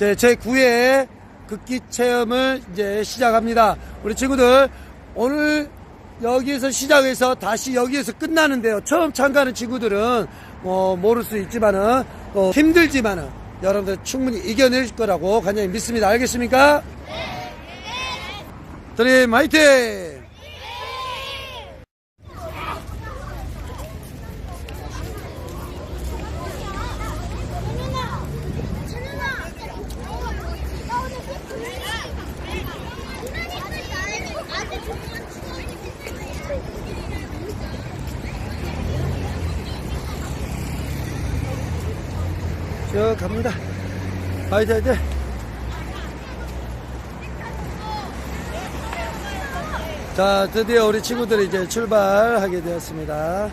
네, 제 9회 극기 체험을 이제 시작합니다. 우리 친구들 오늘 여기에서 시작해서 다시 여기에서 끝나는데요. 처음 참가하는 친구들은 어, 모를 수 있지만은 어, 힘들지만은 여러분들 충분히 이겨낼 거라고 간절히 믿습니다. 알겠습니까? 드림 화이팅! 쭉 갑니다. 화이팅 화이팅! 자, 드디어 우리 친구들이 이제 출발하게 되었습니다.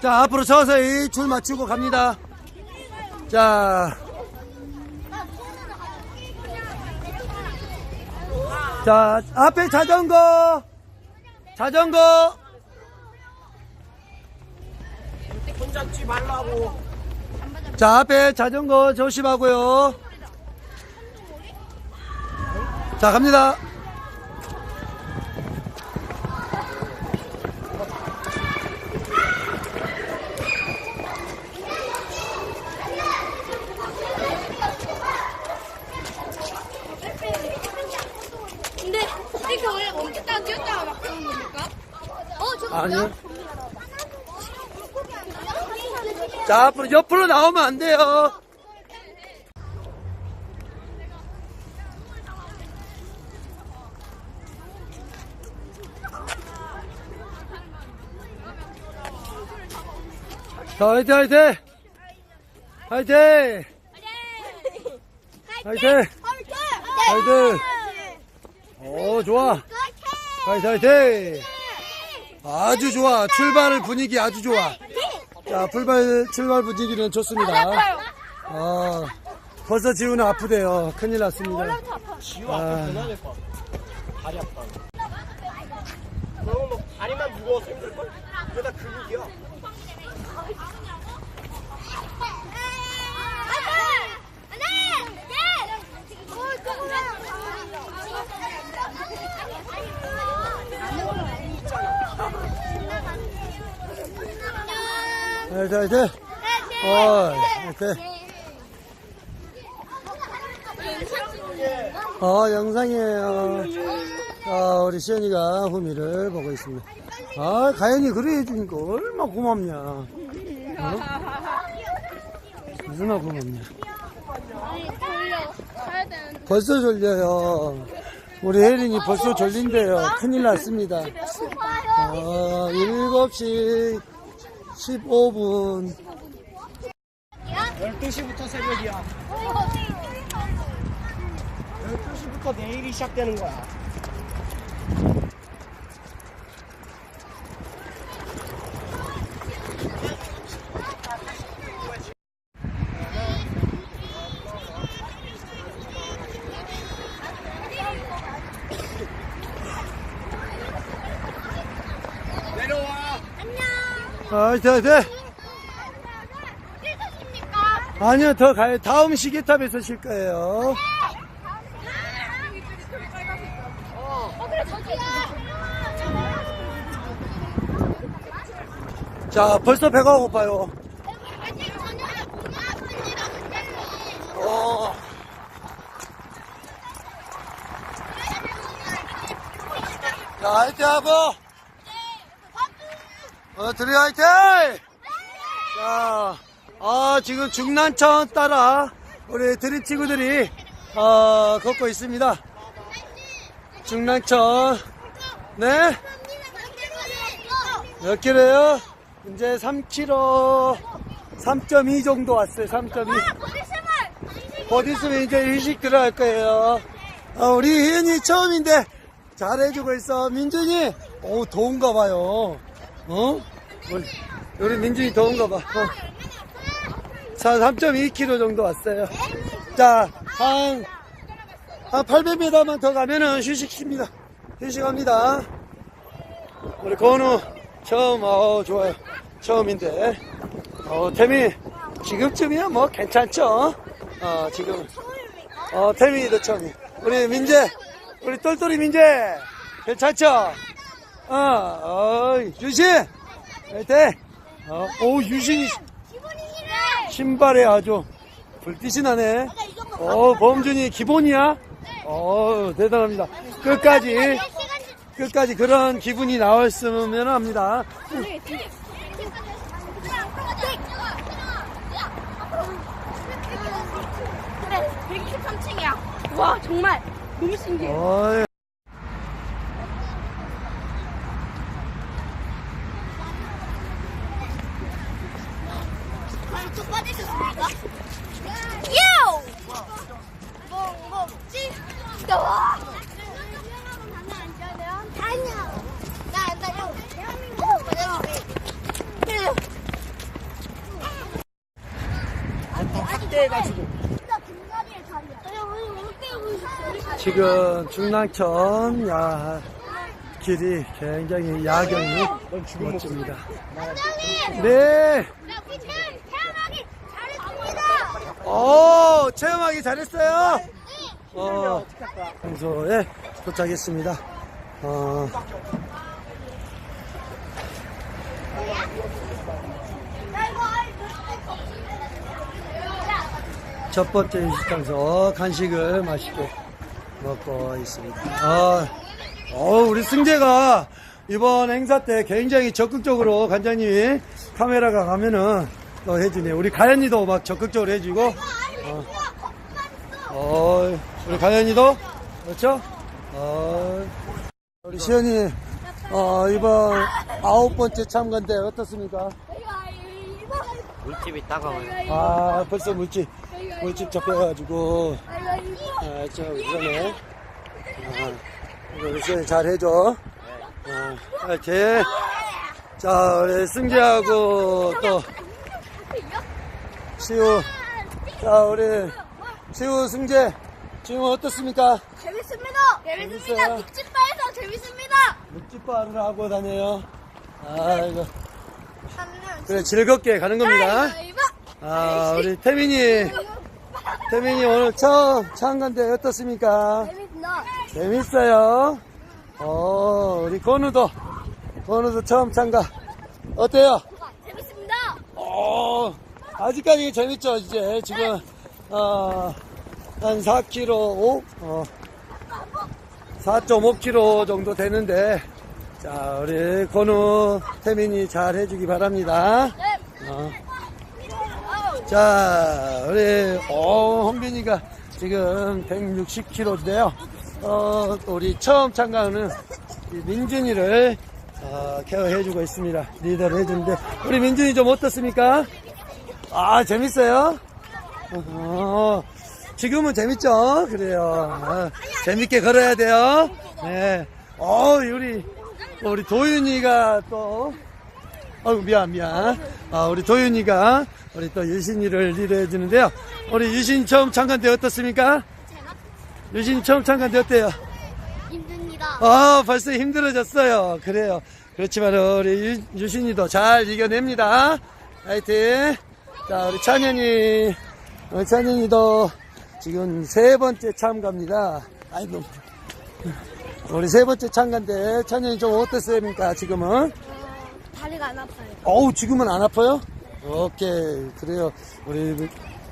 자, 앞으로 서서히 줄 맞추고 갑니다. 자, 자, 앞에 자전거, 자전거, 손 잡지 말라고. 자, 앞에 자전거 조심하고요. 자, 갑니다. 근데 이렇게 원래 멈췄다가 뛰었다가 막 그런 겁니까? 어, 저거 아니요. 자, 앞으로 옆으로 나오면 안 돼요. 자, 화이팅, 화이팅! 화이팅! 화이팅! 화이팅! 오, 좋아. 화이팅, 화이팅! 아주 좋아. 출발 분위기 아주 좋아. 자, 출발, 출발 분위기는 좋습니다. 아, 벌써 지우는 아프대요. 큰일 났습니다. 지우 앞에 전화 될거 다리 아파. 그러면 뭐 다리만 무거워서 힘들걸? 그러다 근육이야. 화이팅, 화이팅! 어, 화이팅! 어, 영상이에요. 아, 우리 시연이가 후미를 보고 있습니다. 아, 가연이 그래 해주니까 얼마나 고맙냐. 어? 얼마나 고맙냐. 벌써 졸려요. 우리 혜린이 벌써 졸린대요. 큰일 났습니다. 어, 7시 15분. 12시부터 새벽이야. 12시부터 내일이 시작되는 거야. 화이팅, 화이팅! 아니요, 더 가요. 다음 시계탑에서 쉴 거예요. 어. 자, 벌써 배가 고파요. 어. 자, 화이팅 하고, 어, 드리 화이팅! 자, 아, 지금 중난천 따라 우리 드림 친구들이, 어, 걷고 있습니다. 중난천. 네? 몇 킬로요? 이제 3km, 3.2 정도 왔어요, 3.2. 곧 있으면 이제 일식 들어갈 거예요. 어, 우리 혜연이 처음인데 잘해주고 있어. 민준이, 오, 더운가 봐요. 어? 우리, 우리 민준이 더운가 봐. 어. 자, 3.2km 정도 왔어요. 자, 한, 한 800m만 더 가면은 휴식입니다. 휴식합니다. 우리 건우 처음, 어, 좋아요. 처음인데. 어, 태민 지금쯤이야 뭐 괜찮죠? 어, 지금. 어, 태민이도 처음이. 우리 민재, 우리 똘똘이 민재, 괜찮죠? 어, 어, 유신! 화이팅! 어, 오, 유신이 신발에 아주 불빛이 나네. 어, 범준이 기본이야? 어, 대단합니다. 끝까지, 끝까지 그런 기분이 나왔으면 합니다. 그래, 123층이야. 와, 정말 너무 신기해. 어이. 쭉 빠지셨습니까? 요! 뭐, 뭐, 찌? 와! 다녀. 나, 나, 형. 대한민국. 그래. 확대해가지고. 진짜 김가리의 자리야. 형, 어떻게 하고 있어? 지금 중랑천 야, 길이 굉장히 야경이 멋집니다. 네. 오, 체험하기 잘했어요. 네. 어, 장소에 도착했습니다. 어, 첫 번째 장소 간식을 맛있게 먹고 있습니다. 아, 어, 우리 승재가 이번 행사 때 굉장히 적극적으로 관장님이 카메라가 가면은 또 해주네. 우리 가연이도 막 적극적으로 해주고, 어, 어, 우리 가연이도 그렇죠? 어, 우리 시연이 어, 이번 아홉 번째 참가인데 어떻습니까? 물집이 따가워요. 아, 벌써 물집 물집 잡혀가지고. 아, 저 우선에 아, 이거 우선 잘 해줘. 아, 이렇게 자 우리 승재하고 또 시우 자 우리 시우 승재 지금 어떻습니까? 재밌습니다. 재밌습니다. 재밌어요? 묵집바에서 재밌습니다. 묵집바를 하고 다녀요. 아 이거 그래 즐겁게 가는 겁니다. 아 우리 태민이 태민이 오늘 처음 참가인데 어떻습니까? 재밌어요. 어, 우리 건우도, 건우도 처음 참가. 어때요? 재밌습니다. 어, 아직까지 재밌죠, 이제. 지금, 어, 한 4km, 5, 어, 4.5km 정도 되는데, 자, 우리 건우, 태민이 잘 해주기 바랍니다. 네. 어. 자, 우리, 어, 홍빈이가 지금 160kg인데요. 어, 또 우리 처음 참가하는 이 민준이를, 어, 케어해주고 있습니다. 리더를 해주는데, 우리 민준이 좀 어떻습니까? 아, 재밌어요? 어, 지금은 재밌죠? 그래요. 아, 재밌게 걸어야 돼요. 네. 어, 우리, 우리 도윤이가 또, 아유 미안 미안 아, 우리 도윤이가 우리 또 유신이를 리드해 주는데요 우리 유신 처음 참가한 때 어떻습니까? 유신 처음 참가한 때 어때요? 힘듭니다. 아 벌써 힘들어졌어요 그래요 그렇지만 우리 유, 유신이도 잘 이겨냅니다 화이팅 자 우리 찬현이 우리 찬현이도 지금 세 번째 참가입니다 아이고 우리 세 번째 참가인데 찬현이 좀 어떻습니까 지금은? 다리가 안 아파요. 어우, 지금은 안 아파요? 오케이. 그래요. 우리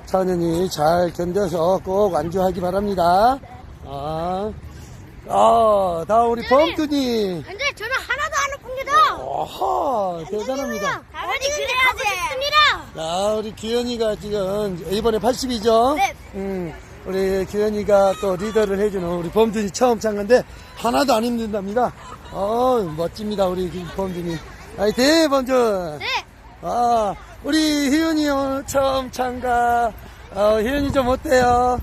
차은현이 잘 견뎌서 꼭 완주하기 바랍니다. 아, 아, 다음 우리 범준이. 근데 저는 하나도 안 아픕니다. 어허, 대단합니다. 당연히 그래야지. 자, 우리 규현이가 지금 이번에 80이죠? 네. 음, 우리 규현이가 또 리더를 해주는 우리 범준이 처음 참가인데 하나도 안 힘든답니다. 어, 멋집니다. 우리 범준이. 화이팅, 범준! 네. 아, 우리 희윤이 오늘 처음 참가. 어, 희윤이 좀 어때요?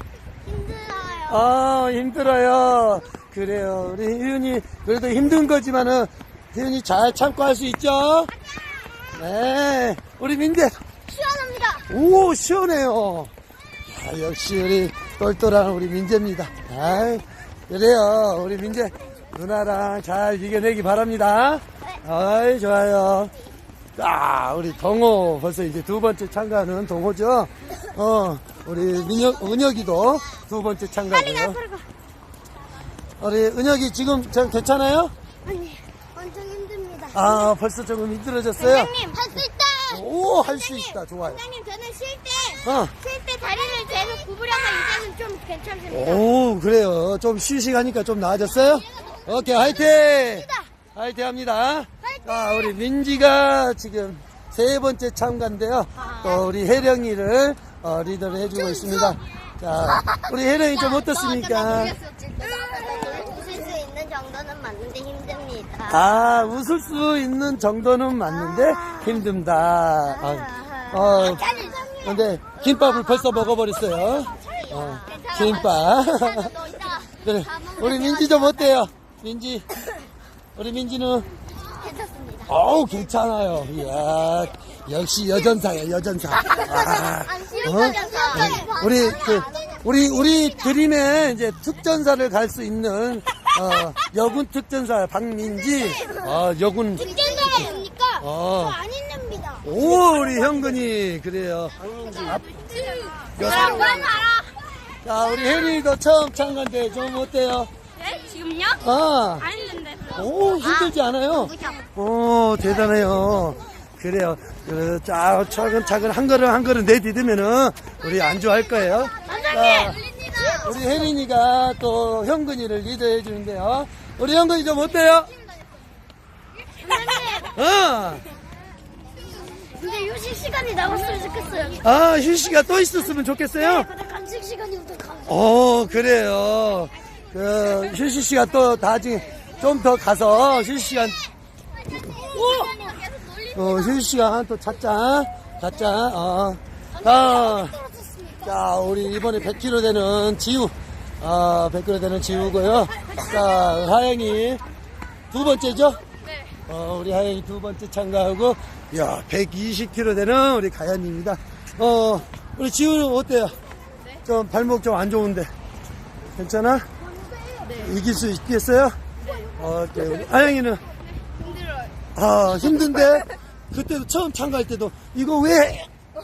힘들어요. 아, 힘들어요. 그래요. 우리 희윤이 그래도 힘든 거지만은 희윤이 잘 참고 할 수 있죠? 네. 우리 민재. 시원합니다. 오, 시원해요. 아, 역시 우리 똘똘한 우리 민재입니다. 아이, 그래요. 우리 민재 누나랑 잘 이겨내기 바랍니다. 아이, 좋아요. 자, 우리 동호 벌써 이제 두 번째 참가하는 동호죠. 어, 우리 민혁, 은혁이도 두 번째 참가고요. 우리 은혁이 지금 저 괜찮아요? 아니, 엄청 힘듭니다. 아, 벌써 조금 힘들어졌어요. 선생님, 할 수 있다! 오, 할 수 있다. 좋아요. 선생님, 저는 쉴 때, 어. 쉴 때 다리를 계속 구부려서 이제는 좀 괜찮습니다. 오, 그래요. 좀 쉬시가니까 좀 나아졌어요? 오케이, 화이팅! 화이팅 합니다. 자, 우리 민지가 지금 세 번째 참가인데요. 또 우리 혜령이를 어, 리더를 해주고 있습니다. 자, 우리 혜령이 좀 어떻습니까? 웃을 수 있는 정도는 맞는데 힘듭니다. 아, 웃을 수 있는 정도는 맞는데 힘듭니다. 아, 어, 근데 김밥을 벌써 먹어버렸어요. 어, 김밥. 그래, 우리 민지 좀 어때요? 민지. 우리 민지는 괜찮습니다. 어우 괜찮아요. 이야 역시 여전사야 여전사. 아, 안 싫은 어? 거죠? 우리 그 우리 우리 드림에 이제 특전사를 갈 수 있는 어, 여군 특전사 박민지 어, 여군 특전사가 뭡니까? 어. 있습니다. 오 우리 현근이 그래요. 뭐라고 알아? 자 우리 혜린이도 처음 참가인데 좀 어때요? 네? 지금요? 아, 안 했는데. 오 힘들지 않아요? 오 대단해요. 그래요. 그, 자, 차근차근 한 걸음 한 걸음 내디디면은 우리 안주할 거예요. 자, 우리 혜린이가 또 현근이를 리드해 주는데요. 우리 현근이 좀 어때요? 어. 근데 휴식 시간이 나왔으면 좋겠어요. 아, 휴식이가 또 있었으면 좋겠어요. 근데 간식 시간이 부족하고. 어, 그래요. 그, 휴식 시간 또 나중에 좀 더 가서 휴식 시간, 어, 휴식 시간 또 찾자. 찾자, 어. 자, 자, 우리 이번에 100kg 되는 지우. 아, 100kg 되는 지우고요. 자, 하영이 두 번째죠? 네. 어, 우리 하영이 두 번째 참가하고, 야, 120kg 되는 우리 가연입니다. 어, 우리 지우는 어때요? 좀 발목 좀 안 좋은데. 괜찮아? 이길 수 있겠어요? 어, 네. 우리 하영이는? 힘들어요. 아, 힘든데? 그때도 처음 참가할 때도, 이거 왜? 자,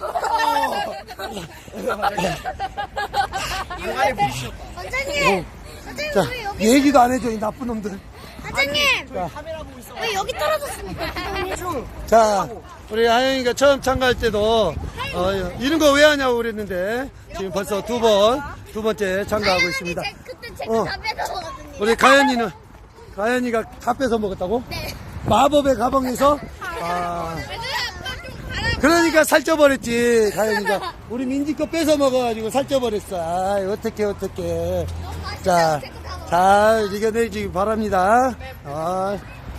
원장님, 왜 여기, 얘기도 안 해줘, 이 나쁜 놈들. 원장님! 카메라 보고 있어. 왜 여기 떨어졌습니까? 자, 우리 하영이가 처음 참가할 때도, 어, 이런 거 왜 하냐고 그랬는데, 지금 벌써 두 번, 두 번째 참가하고 있습니다. 제, 그때 제가 어. 우리 가연이는, 가연이가 다 뺏어 먹었다고? 네. 마법의 가방에서? 아. 그러니까 살쪄버렸지, 가연이가. 우리 민지 거 뺏어 먹어가지고 살쪄버렸어. 아, 어떡해, 어떡해. 자, 잘 이겨내기 바랍니다. 아,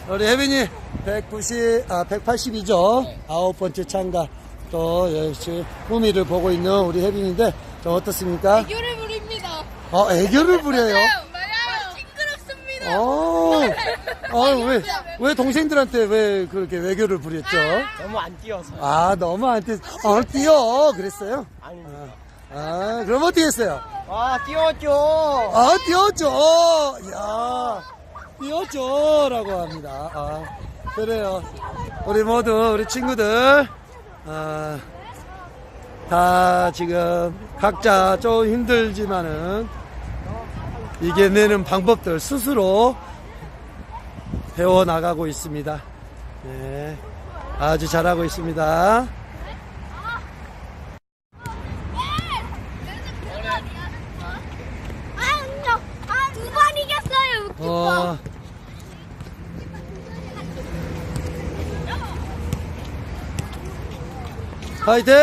우리 혜빈이 190, 아, 180이죠. 아홉 번째 참가. 또, 역시, 후미를 보고 있는 우리 혜빈인데, 좀 어떻습니까? 애교를 부립니다. 어, 애교를 부려요. 맞아요. 시끄럽습니다. 어, 아, 왜, 왜 동생들한테 왜 그렇게 외교를 부렸죠? 너무 안 뛰어서. 아, 너무 안 뛰, 어, 뛰어. 그랬어요? 아니. 아, 그럼 어떻게 했어요? 아, 뛰었죠. 아, 뛰어줘! 야 뛰어줘! 라고 합니다. 아, 그래요. 우리 모두, 우리 친구들, 아, 다 지금 각자 좀 힘들지만은 이겨내는 방법들 스스로 배워나가고 있습니다. 네. 아주 잘하고 있습니다. 어, 화이팅!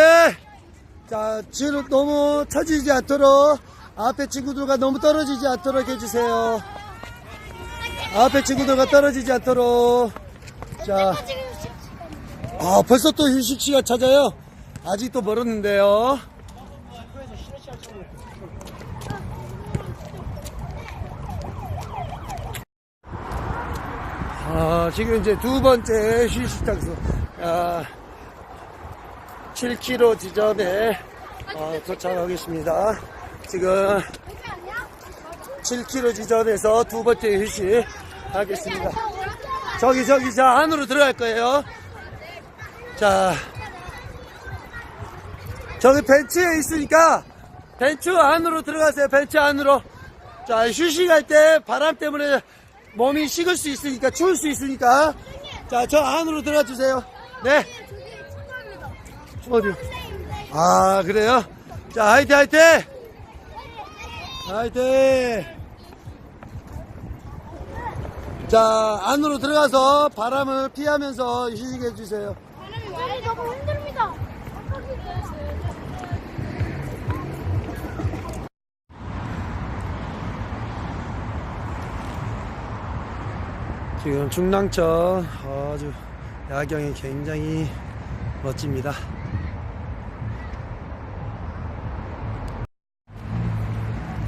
자, 지금 너무 처지지 않도록 앞에 친구들과 너무 떨어지지 않도록 해주세요. 앞에 친구들과 떨어지지 않도록. 자, 아, 벌써 또 휴식 시간 찾아요? 아직도 멀었는데요. 아, 지금 이제 두 번째 휴식 장소, 아, 7km 지점에 어, 도착하겠습니다. 지금 7km 지점에서 두 번째 휴식 하겠습니다. 저기, 저기, 자, 안으로 들어갈 거예요. 자, 저기 벤치에 있으니까 벤치 안으로 들어가세요. 벤치 안으로. 자, 휴식할 때 바람 때문에 몸이 식을 수 있으니까 추울 수 있으니까 자, 저 안으로 들어가 주세요. 네. 어디? 아, 그래요? 자, 화이팅, 화이팅! 화이팅! 자, 안으로 들어가서 바람을 피하면서 휴식해 주세요. 바람이 너무 힘듭니다. 지금 중랑천 아주 야경이 굉장히 멋집니다.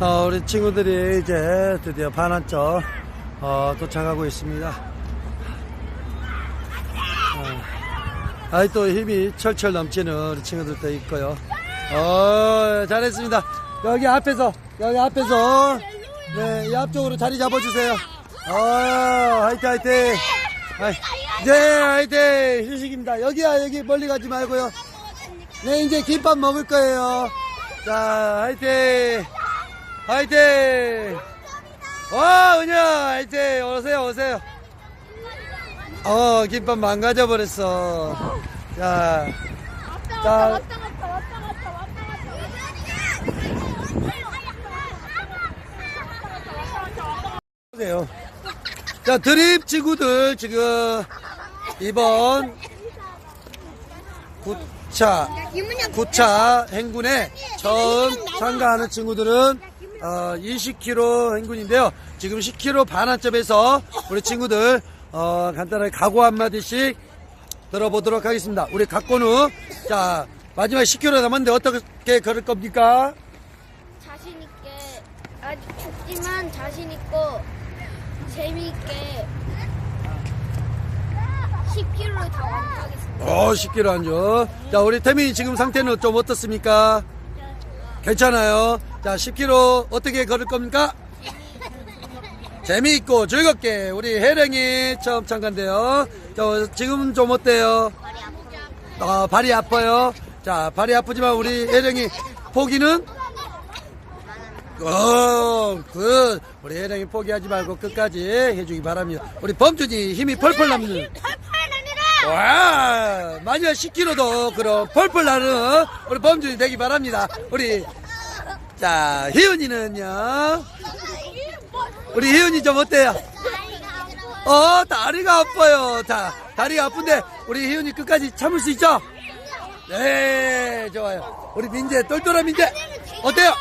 어, 우리 친구들이 이제 드디어 반환점 어, 도착하고 있습니다. 어, 아이 또 힘이 철철 넘치는 우리 친구들도 있고요. 어, 잘했습니다. 여기 앞에서 여기 앞에서 네, 이 앞쪽으로 자리 잡아주세요. 어, 화이팅 화이팅. 아이, 네, 화이팅. 휴식입니다. 여기야 여기 멀리 가지 말고요. 네, 이제 김밥 먹을 거예요. 자, 화이팅. 화이팅! 와, 은야, 화이팅! 오세요, 오세요. 어, 김밥 망가져 버렸어. 자, 왔다 자. 왔다 왔다 왔다 왔다 왔다 왔다. 보세요. 자, 드립 친구들 지금 이번 9차, 9차 행군에 처음 참가하는 친구들은 어, 20km 행군인데요. 지금 10km 반환점에서 우리 친구들 어, 간단하게 각오 한마디씩 들어보도록 하겠습니다. 우리 각고는 자 마지막 10km 남았는데 어떻게 걸을 겁니까? 자신 있게 아직 춥지만 자신 있고 재미있게 10km를 다 완주하겠습니다. 어, 10km 안죠. 자, 우리 태민이 지금 상태는 좀 어떻습니까? 괜찮아요. 자, 10km 어떻게 걸을 겁니까? 재미있고 즐겁게 우리 혜령이 처음 참가인데요. 자, 지금 좀 어때요? 어, 발이 아파요. 자, 발이 아프지만 우리 혜령이 포기는? 어, 그, 우리 혜령이 포기하지 말고 끝까지 해주기 바랍니다. 우리 범준이 힘이 펄펄 남는. 와, 마지막 10km도 그럼 펄펄 나는 우리 범준이 되기 바랍니다. 우리, 자, 희은이는요? 우리 희은이 좀 어때요? 어, 다리가 아파요. 다, 다리가 아픈데, 우리 희은이 끝까지 참을 수 있죠? 네, 좋아요. 우리 민재, 똘똘한 민재, 어때요?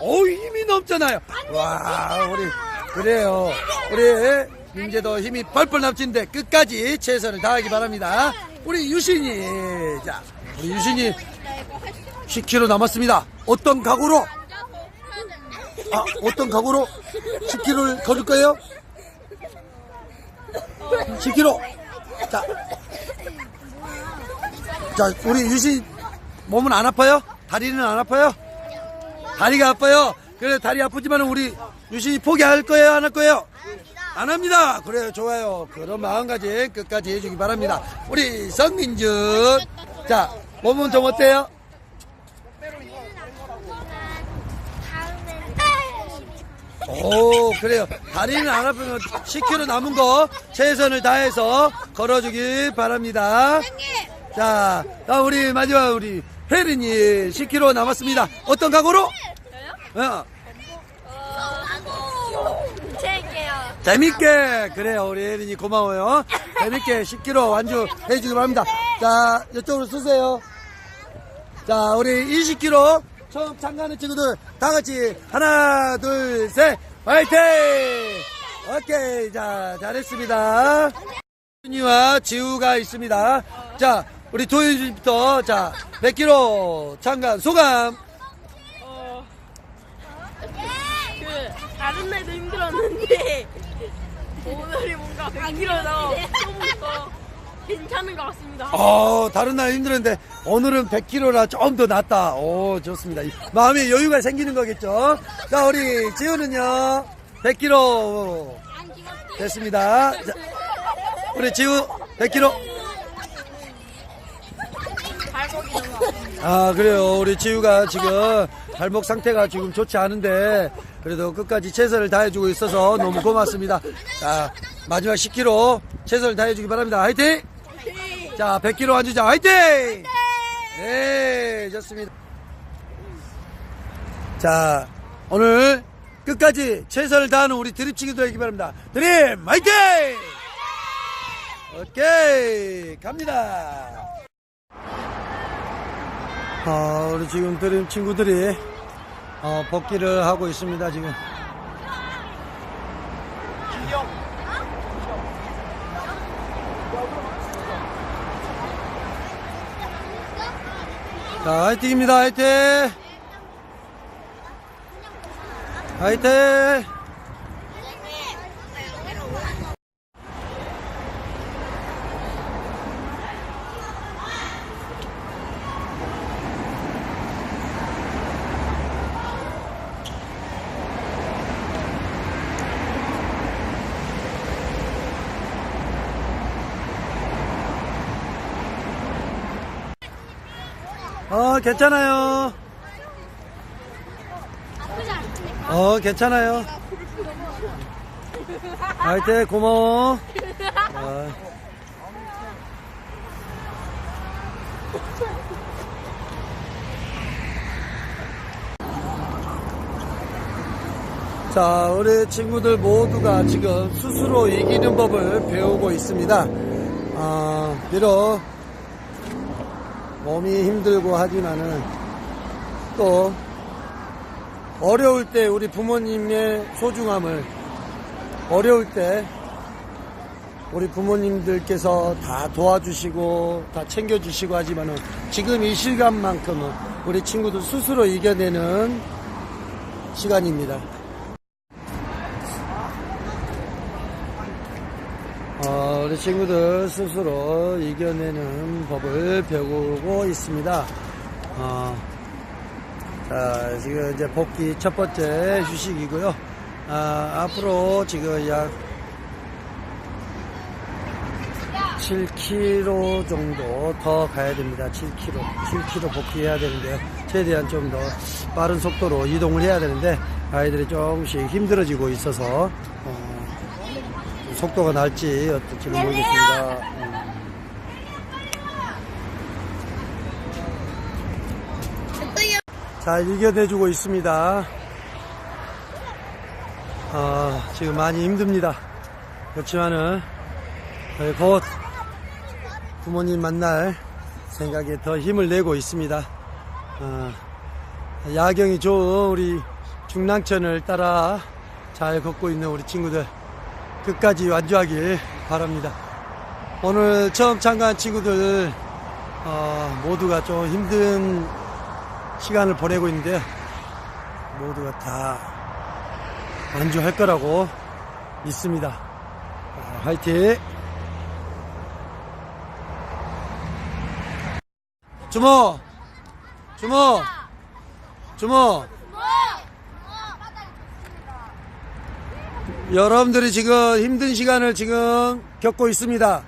어우, 힘이 넘잖아요. 와, 우리, 그래요. 우리 민재도 힘이 펄펄 넘치는데 끝까지 최선을 다하기 바랍니다. 우리 유신이, 자, 우리 유신이 10km 남았습니다. 어떤 각오로? 아, 어떤 각오로 10km를 걸을 거예요? 10km. 자, 자, 우리 유신 몸은 안 아파요? 다리는 안 아파요? 다리가 아파요. 그래 다리 아프지만 우리 유신이 포기할 거예요, 안 할 거예요? 안 합니다. 그래요, 좋아요. 그런 마음가짐 끝까지 해주기 바랍니다. 우리 성민준, 자 몸은 좀 어때요? 오, 그래요. 다리는 안 아프면 10km 남은 거 최선을 다해서 걸어주길 바랍니다. 자, 다음 우리 마지막 우리 혜린이 10km 남았습니다. 어떤 각오로? 어, 재밌게요. 재밌게. 그래요 우리 혜린이 고마워요. 재밌게 10km 완주해 주기 바랍니다. 자 이쪽으로 쓰세요. 자 우리 20km 처음 참가하는 친구들 다 같이 하나 둘 셋 화이팅! 오케이. 자 잘했습니다. 윤이와 지우가 있습니다. 자 우리 도윤이부터 자 100km 참가 소감. 그 다른 날도 힘들었는데 오늘이 뭔가 100kg도 좀더 괜찮은 것 같습니다. 어, 다른 날 힘들었는데 오늘은 100kg라 좀 더 낫다. 오, 좋습니다. 이 마음에 여유가 생기는 거겠죠. 자, 우리 지우는요, 100kg 됐습니다. 자, 우리 지우 100kg. 아 그래요 우리 지우가 지금 발목 상태가 지금 좋지 않은데 그래도 끝까지 최선을 다해주고 있어서 너무 고맙습니다. 자 마지막 10km 최선을 다해주기 바랍니다. 화이팅! 자 100km 앉으자. 화이팅! 네 좋습니다. 자 오늘 끝까지 최선을 다하는 우리 드립치기도 되기 바랍니다. 드립 화이팅! 오케이 갑니다. 어, 우리 지금 드림 친구들이 어, 복귀를 하고 있습니다 지금. 자 화이팅입니다 화이팅 화이팅 어 괜찮아요? 어 괜찮아요 화이팅 고마워 어. 자, 우리 친구들 모두가 지금 스스로 이기는 법을 배우고 있습니다. 어, 비록 몸이 힘들고 하지만은 또 어려울 때 우리 부모님의 소중함을 어려울 때 우리 부모님들께서 다 도와주시고 다 챙겨주시고 하지만은 지금 이 시간만큼은 우리 친구들 스스로 이겨내는 시간입니다. 어, 우리 친구들 스스로 이겨내는 법을 배우고 있습니다. 어, 자, 지금 이제 복귀 첫 번째 휴식이고요. 아, 앞으로 지금 약 7km 정도 더 가야 됩니다. 7km. 7km 복귀해야 되는데요. 최대한 좀 더 빠른 속도로 이동을 해야 되는데 아이들이 조금씩 힘들어지고 있어서 어, 속도가 날지 어떨지 모르겠습니다. 음. 잘 이겨내주고 있습니다. 아, 지금 많이 힘듭니다. 그렇지만은 어, 곧 부모님 만날 생각에 더 힘을 내고 있습니다. 어, 야경이 좋은 우리 중랑천을 따라 잘 걷고 있는 우리 친구들 끝까지 완주하길 바랍니다. 오늘 처음 참가한 친구들 어, 모두가 좀 힘든 시간을 보내고 있는데요. 모두가 다 완주할 거라고 믿습니다. 아, 화이팅! 주모! 주모! 주모! 여러분들이 지금 힘든 시간을 지금 겪고 있습니다.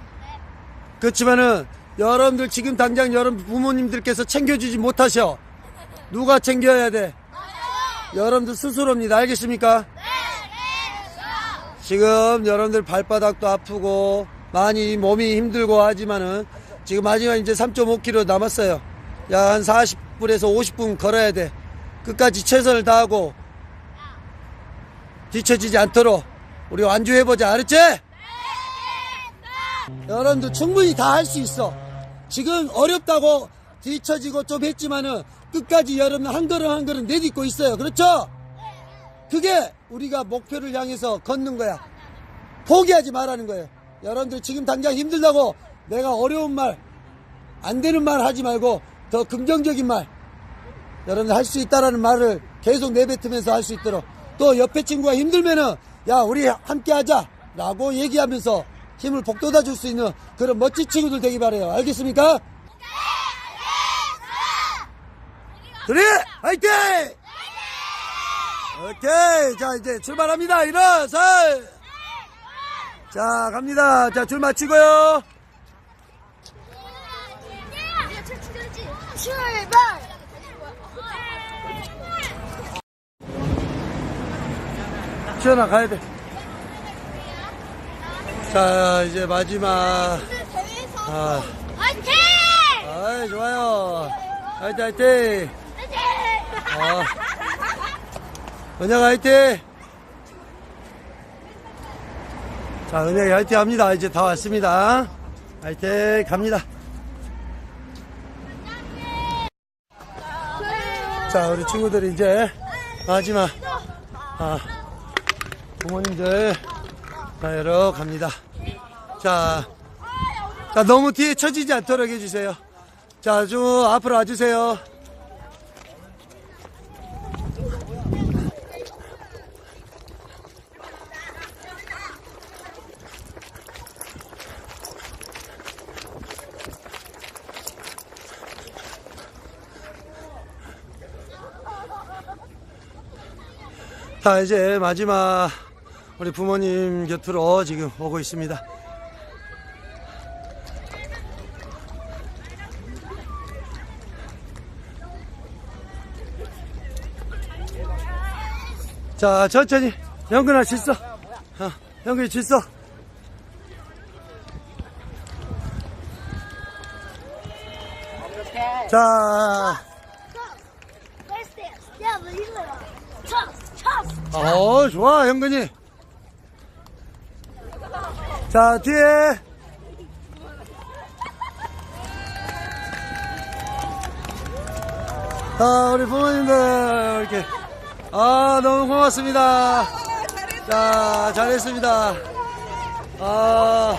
그렇지만은 여러분들 지금 당장 여러분 부모님들께서 챙겨주지 못하셔. 누가 챙겨야 돼? 여러분들 스스로입니다. 알겠습니까? 지금 여러분들 발바닥도 아프고 많이 몸이 힘들고 하지만은 지금 마지막 이제 3.5km 남았어요. 약 한 40분에서 50분 걸어야 돼. 끝까지 최선을 다하고 뒤처지지 않도록 우리 완주해보자. 알았지? 여러분들 충분히 다 할 수 있어. 지금 어렵다고 뒤처지고 좀 했지만은 끝까지 여러분 한 걸음 한 걸음 내딛고 있어요. 그렇죠? 그게 우리가 목표를 향해서 걷는 거야. 포기하지 말라는 거예요. 여러분들 지금 당장 힘들다고 내가 어려운 말, 안 되는 말 하지 말고 더 긍정적인 말, 여러분들 할 수 있다라는 말을 계속 내뱉으면서 할 수 있도록 또 옆에 친구가 힘들면은 야 우리 함께 하자 라고 얘기하면서 힘을 북돋아 줄 수 있는 그런 멋진 친구들 되기 바래요. 알겠습니까? 그래 화이팅! 오케이. 자 이제 출발합니다. 일어서 자 갑니다. 자줄 마치고요. 출발! 지현아 가야 돼. 자 이제 마지막. 아, 화이팅! 아이 좋아요. 화이팅 화이팅. 아, 은혁 화이팅. 자 은혁이 화이팅 합니다. 이제 다 왔습니다. 화이팅 갑니다. 자 우리 친구들이 이제 마지막 아, 부모님들 나열어 갑니다. 자, 자 너무 뒤에 처지지 않도록 해주세요. 자, 좀 앞으로 와주세요. 자, 이제 마지막 우리 부모님 곁으로 지금 오고 있습니다. 자, 천천히. 영근아, 질서. 어, 영근이 질서. 자, 야, 뭐! 어, 좋아, 형근이. 자, 뒤에. 자, 우리 부모님들, 이렇게. 아, 너무 고맙습니다. 자, 잘했습니다. 아.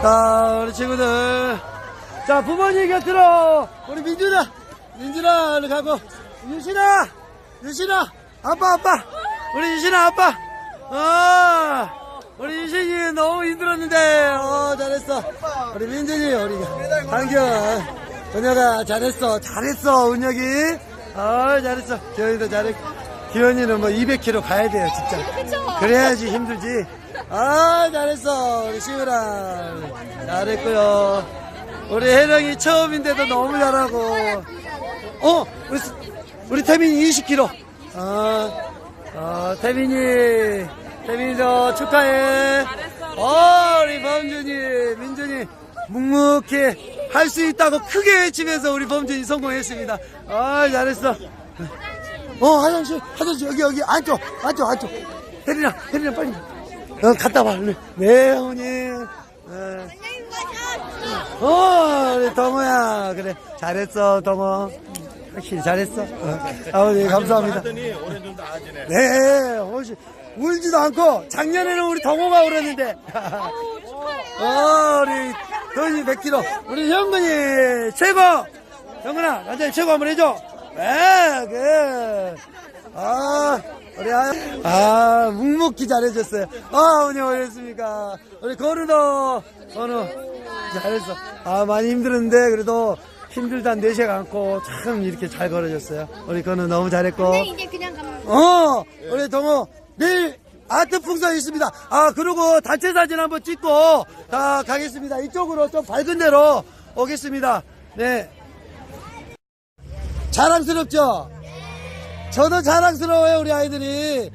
자, 우리 친구들. 자, 부모님 곁으로, 우리 민준아, 민준아, 우리 가고, 유신아, 유신아, 아빠, 아빠, 우리 유신아, 아빠, 아, 우리 유신이 너무 힘들었는데, 어, 잘했어. 우리 민준이, 우리 강기현, 은혁아, 잘했어, 잘했어, 은혁이, 아, 잘했어. 기현이도 잘했고, 기현이는 뭐 200km 가야 돼요, 진짜. 그래야지 힘들지. 아, 잘했어, 우리 시우라, 잘했고요. 우리 혜령이 처음인데도 너무 잘하고. 어, 우리, 우리 태민이 20kg. 아, 아, 태민이, 태민이도 축하해. 어, 우리 범준이, 민준이, 묵묵히 할 수 있다고 크게 외치면서 우리 범준이 성공했습니다. 아, 잘했어. 어, 화장실, 화장실, 여기, 여기, 안쪽, 안쪽, 안쪽. 혜린아, 혜린아, 빨리. 어, 갔다 와, 얼른. 네, 어머님. 네. 어, 우리 동호야. 그래. 잘했어, 동호. 확실히 잘했어. 어. 아버지, 감사합니다. 네, 훨씬. 울지도 않고, 작년에는 우리 동호가 울었는데. 어, 우리, 돈이 100kg. 우리 현근이 최고! 현근아, 완전히 최고 한번 해줘. 네, 그. 아, 우리, 아, 아, 묵묵히 잘해줬어요. 아, 오늘 오셨습니까? 우리 거르도, 건우. 잘했어. 아, 많이 힘들었는데, 그래도 힘들단 내색 않고 참 이렇게 잘 걸어줬어요. 우리 건우 너무 잘했고. 이제 그냥 가면 어, 우리 동호, 내일 아트 풍선 있습니다. 아, 그리고 단체 사진 한번 찍고, 다 가겠습니다. 이쪽으로 좀 밝은 데로 오겠습니다. 네. 자랑스럽죠? 저도 자랑스러워요, 우리 아이들이.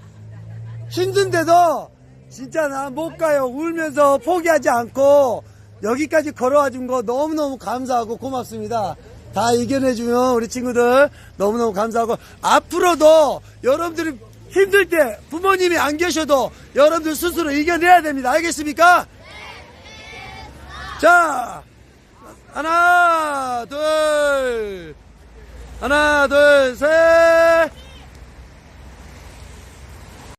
힘든데도, 진짜 나 못 가요. 울면서 포기하지 않고, 여기까지 걸어와 준 거 너무너무 감사하고 고맙습니다. 다 이겨내주면 우리 친구들 너무너무 감사하고 앞으로도 여러분들이 힘들 때 부모님이 안 계셔도 여러분들 스스로 이겨내야 됩니다. 알겠습니까? 자, 하나, 둘, 하나, 둘, 셋.